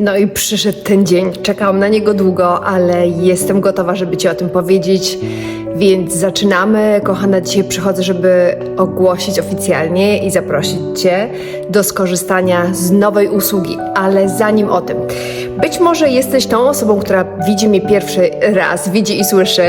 No i przyszedł ten dzień. Czekałam na niego długo, ale jestem gotowa, żeby Ci o tym powiedzieć. Więc zaczynamy. Kochana, dzisiaj przychodzę, żeby ogłosić oficjalnie i zaprosić Cię do skorzystania z nowej usługi. Ale zanim o tym, być może jesteś tą osobą, która widzi mnie pierwszy raz, widzi i słyszy,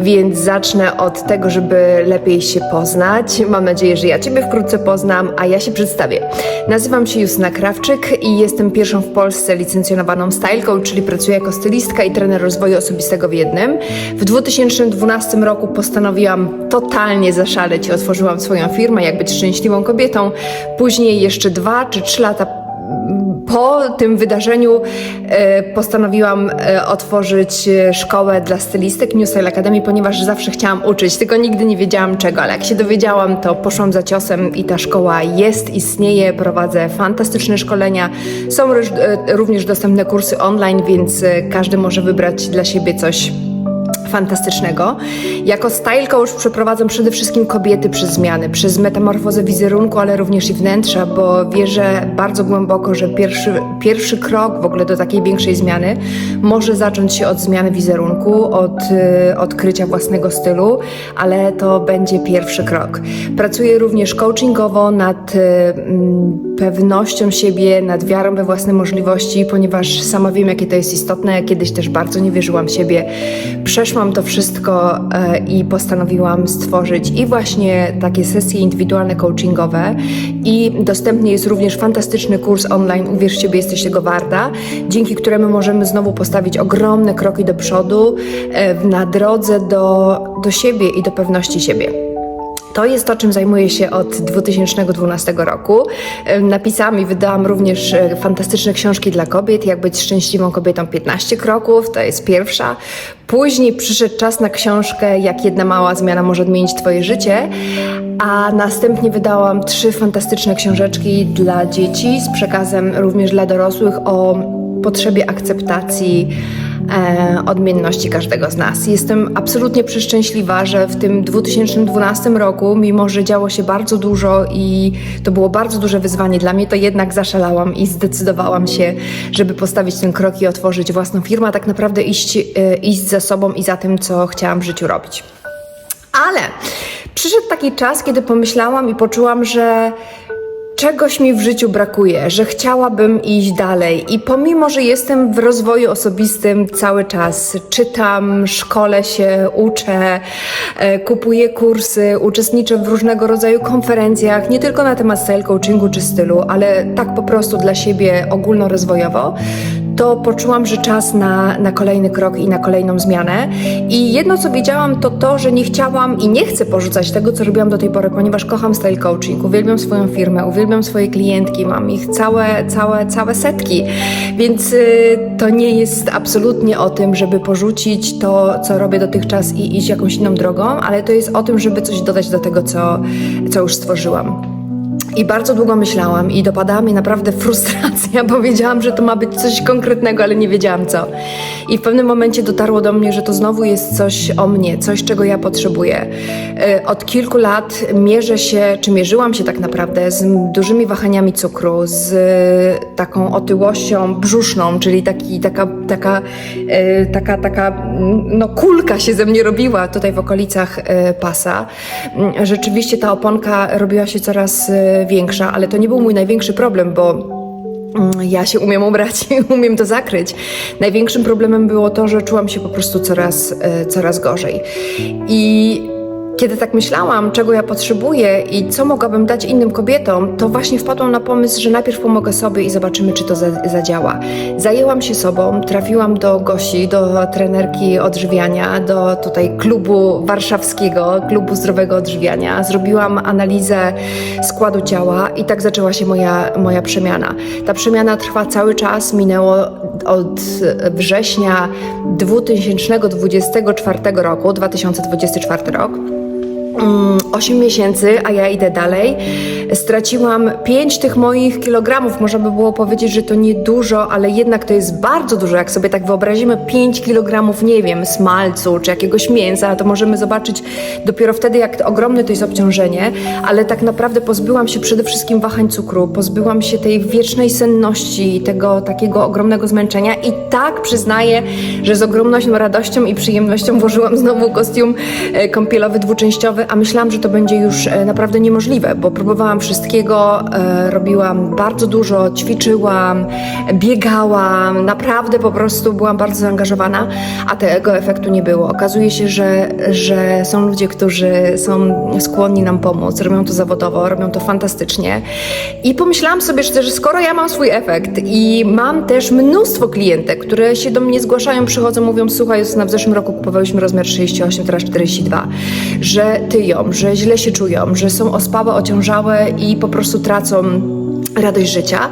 więc zacznę od tego, żeby lepiej się poznać. Mam nadzieję, że ja Ciebie wkrótce poznam, a ja się przedstawię. Nazywam się Justyna Krawczyk i jestem pierwszą w Polsce licencjonowaną coach, czyli pracuję jako stylistka i trener rozwoju osobistego w jednym. W 2012 roku postanowiłam totalnie zaszaleć i otworzyłam swoją firmę, jak być szczęśliwą kobietą. Później jeszcze dwa czy trzy lata po tym wydarzeniu e, postanowiłam e, otworzyć e, szkołę dla stylistek New Style Academy, ponieważ zawsze chciałam uczyć, tylko nigdy nie wiedziałam czego, ale jak się dowiedziałam, to poszłam za ciosem i ta szkoła jest, istnieje, prowadzę fantastyczne szkolenia. Są również dostępne kursy online, więc każdy może wybrać dla siebie coś fantastycznego. Jako style coach przeprowadzam przede wszystkim kobiety przez zmiany, przez metamorfozę wizerunku, ale również i wnętrza, bo wierzę bardzo głęboko, że pierwszy, pierwszy krok w ogóle do takiej większej zmiany może zacząć się od zmiany wizerunku, od y, odkrycia własnego stylu, ale to będzie pierwszy krok. Pracuję również coachingowo nad y, pewnością siebie, nad wiarą we własne możliwości, ponieważ sama wiem, jakie to jest istotne. Kiedyś też bardzo nie wierzyłam w siebie. Przeszłam to wszystko e, i postanowiłam stworzyć i właśnie takie sesje indywidualne coachingowe i dostępny jest również fantastyczny kurs online Uwierz w siebie, jesteś tego warta, dzięki któremu możemy znowu postawić ogromne kroki do przodu e, na drodze do, do siebie i do pewności siebie. To jest to, czym zajmuję się od 2012 roku. Napisałam i wydałam również e, fantastyczne książki dla kobiet, jak być szczęśliwą kobietą 15 kroków, to jest pierwsza. Później przyszedł czas na książkę Jak jedna mała zmiana może odmienić Twoje życie, a następnie wydałam trzy fantastyczne książeczki dla dzieci z przekazem również dla dorosłych o potrzebie akceptacji e, odmienności każdego z nas. Jestem absolutnie przeszczęśliwa, że w tym 2012 roku, mimo że działo się bardzo dużo i to było bardzo duże wyzwanie dla mnie, to jednak zaszalałam i zdecydowałam się, żeby postawić ten krok i otworzyć własną firmę, a tak naprawdę iść, e, iść za sobą i za tym, co chciałam w życiu robić. Ale przyszedł taki czas, kiedy pomyślałam i poczułam, że czegoś mi w życiu brakuje, że chciałabym iść dalej. I pomimo, że jestem w rozwoju osobistym cały czas, czytam, szkolę się, uczę, e, kupuję kursy, uczestniczę w różnego rodzaju konferencjach, nie tylko na temat style coachingu czy stylu, ale tak po prostu dla siebie ogólnorozwojowo, to poczułam, że czas na, na kolejny krok i na kolejną zmianę. I jedno, co wiedziałam, to to, że nie chciałam i nie chcę porzucać tego, co robiłam do tej pory, ponieważ kocham style coaching, uwielbiam swoją firmę, uwielbiam swoje klientki, mam ich całe, całe, całe setki, więc y, to nie jest absolutnie o tym, żeby porzucić to, co robię dotychczas i iść jakąś inną drogą, ale to jest o tym, żeby coś dodać do tego, co, co już stworzyłam. I bardzo długo myślałam i dopadała mnie naprawdę frustracja, bo wiedziałam, że to ma być coś konkretnego, ale nie wiedziałam co. I w pewnym momencie dotarło do mnie, że to znowu jest coś o mnie, coś, czego ja potrzebuję. E, Od kilku lat mierzę się, czy mierzyłam się tak naprawdę z dużymi wahaniami cukru, z e, taką otyłością brzuszną, czyli taki, taka, taka, e, taka, taka mm, no, kulka się ze mnie robiła tutaj w okolicach pasa. Mm, Rzeczywiście ta oponka robiła się coraz większa, ale to nie był mój największy problem, bo mm, ja się umiem ubrać umiem to zakryć. Największym problemem było to, że czułam się po prostu coraz, e, coraz gorzej. I kiedy tak myślałam, czego ja potrzebuję i co mogłabym dać innym kobietom, to właśnie wpadłam na pomysł, że najpierw pomogę sobie i zobaczymy, czy to za- zadziała. Zajęłam się sobą, trafiłam do Gosi, do trenerki odżywiania, do tutaj klubu warszawskiego, klubu zdrowego odżywiania. Zrobiłam analizę składu ciała i tak zaczęła się moja, moja przemiana. Ta przemiana trwa cały czas, minęło od września 2024 roku, 2024 rok. 8 miesięcy, a ja idę dalej. Straciłam 5 tych moich kilogramów. Można by było powiedzieć, że to niedużo, ale jednak to jest bardzo dużo. Jak sobie tak wyobrazimy 5 kilogramów, nie wiem, smalcu czy jakiegoś mięsa, to możemy zobaczyć dopiero wtedy, jak to ogromne to jest obciążenie. Ale tak naprawdę pozbyłam się przede wszystkim wahań cukru, pozbyłam się tej wiecznej senności, tego takiego ogromnego zmęczenia i tak przyznaję, że z ogromną radością i przyjemnością włożyłam znowu kostium e, kąpielowy dwuczęściowy, a myślałam, że to będzie już e, naprawdę niemożliwe, bo próbowałam wszystkiego, e, robiłam bardzo dużo, ćwiczyłam, biegałam, naprawdę po prostu byłam bardzo zaangażowana, a tego efektu nie było. Okazuje się, że, że są ludzie, którzy są skłonni nam pomóc, robią to zawodowo, robią to fantastycznie i pomyślałam sobie, że skoro ja mam swój efekt i mam też mnóstwo klientek, które się do mnie zgłaszają, przychodzą, mówią, słuchaj, Justyna, w zeszłym roku kupowałyśmy rozmiar 38, teraz 42, że tyją, że źle się czują, że są ospałe, ociążałe i po prostu tracą radość życia,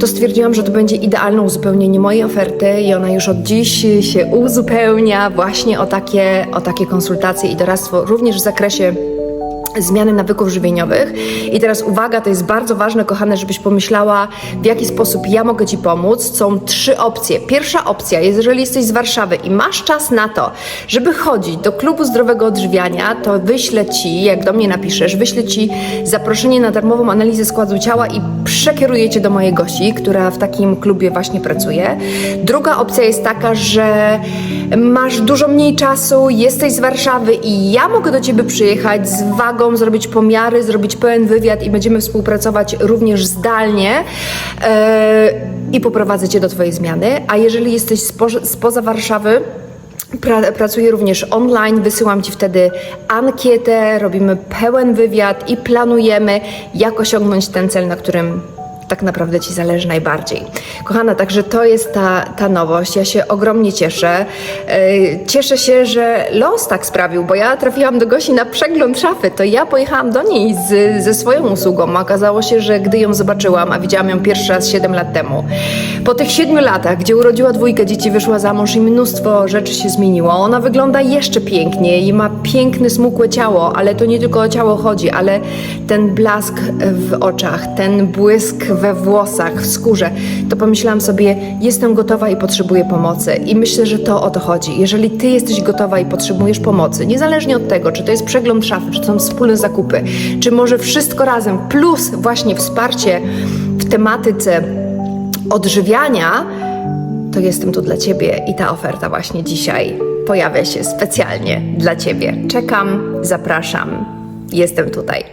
to stwierdziłam, że to będzie idealne uzupełnienie mojej oferty i ona już od dziś się uzupełnia właśnie o takie, o takie konsultacje i doradztwo, również w zakresie zmiany nawyków żywieniowych. I teraz uwaga, to jest bardzo ważne, kochane, żebyś pomyślała, w jaki sposób ja mogę Ci pomóc. Są trzy opcje. Pierwsza opcja, jeżeli jesteś z Warszawy i masz czas na to, żeby chodzić do klubu zdrowego odżywiania, to wyślę Ci, jak do mnie napiszesz, wyślę Ci zaproszenie na darmową analizę składu ciała i przekieruję Cię do mojej gości, która w takim klubie właśnie pracuje. Druga opcja jest taka, że masz dużo mniej czasu, jesteś z Warszawy i ja mogę do Ciebie przyjechać z wagą, zrobić pomiary, zrobić pełen wywiad i będziemy współpracować również zdalnie e, i poprowadzę Cię do Twojej zmiany. A jeżeli jesteś spo, spoza Warszawy, Pra, pracuję również online, wysyłam Ci wtedy ankietę, robimy pełen wywiad i planujemy, jak osiągnąć ten cel, na którym tak naprawdę Ci zależy najbardziej. Kochana, także to jest ta, ta nowość. Ja się ogromnie cieszę. Yy, Cieszę się, że los tak sprawił, bo ja trafiłam do Gosi na przegląd szafy. To ja pojechałam do niej z, ze swoją usługą. Okazało się, że gdy ją zobaczyłam, a widziałam ją pierwszy raz 7 lat temu, po tych 7 latach, gdzie urodziła dwójkę dzieci, wyszła za mąż i mnóstwo rzeczy się zmieniło, ona wygląda jeszcze piękniej i ma piękne, smukłe ciało, ale to nie tylko o ciało chodzi, ale ten blask w oczach, ten błysk we włosach, w skórze, to pomyślałam sobie, jestem gotowa i potrzebuję pomocy. I myślę, że to o to chodzi. Jeżeli ty jesteś gotowa i potrzebujesz pomocy, niezależnie od tego, czy to jest przegląd szafy, czy to są wspólne zakupy, czy może wszystko razem, plus właśnie wsparcie w tematyce odżywiania, to jestem tu dla Ciebie i ta oferta właśnie dzisiaj pojawia się specjalnie dla Ciebie. Czekam, zapraszam, jestem tutaj.